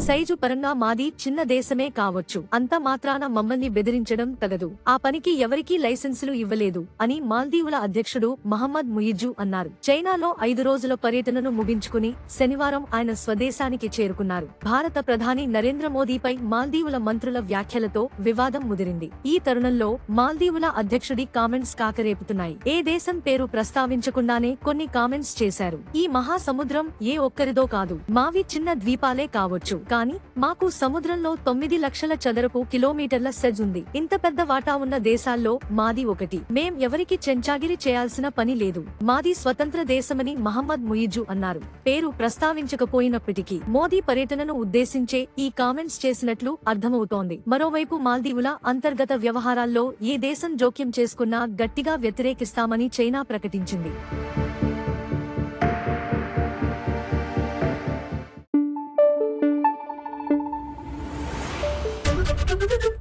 Size పరంగా మాది చిన్న దేశమే కావచ్చు. అంత మాత్రాన మమ్మల్ని బెదిరించడం తగదు. ఆ పనికి ఎవరికీ లైసెన్సులు ఇవ్వలేదు అని మాల్దీవుల అధ్యక్షుడు మహమ్మద్ ముయిజు అన్నారు. చైనాలో ఐదు రోజుల పర్యటనను ముగించుకుని శనివారం ఆయన స్వదేశానికి చేరుకున్నారు. భారత ప్రధాని నరేంద్ర మోదీపై మాల్దీవుల మంత్రుల వ్యాఖ్యలతో వివాదం ముదిరింది. ఈ తరుణంలో మాల్దీవుల అధ్యక్షుడి కామెంట్స్ కాకరేపుతున్నాయి. ఏ దేశం పేరు ప్రస్తావించకుండానే కొన్ని కామెంట్స్ చేశారు. ఈ మహాసముద్రం ఏ ఒక్కరిదో కాదు. మావి చిన్న ద్వీపాలే కావచ్చు. కానీ మాకు సముద్రంలో తొమ్మిది లక్షల చదరపు కిలోమీటర్ల సెజ్ ఉంది. ఇంత పెద్ద వాటా ఉన్న దేశాల్లో మాది ఒకటి. మేం ఎవరికి చెంచాగిరి చేయాల్సిన పని లేదు. మాది స్వతంత్ర దేశమని మహమ్మద్ ముయిజు అన్నారు. పేరు ప్రస్తావించకపోయినప్పటికీ మోదీ పర్యటనను ఉద్దేశించే ఈ కామెంట్స్ చేసినట్లు అర్థమవుతోంది. మరోవైపు మాల్దీవుల అంతర్గత వ్యవహారాల్లో ఏ దేశం జోక్యం చేసుకున్నా గట్టిగా వ్యతిరేకిస్తామని చైనా ప్రకటించింది. どどど。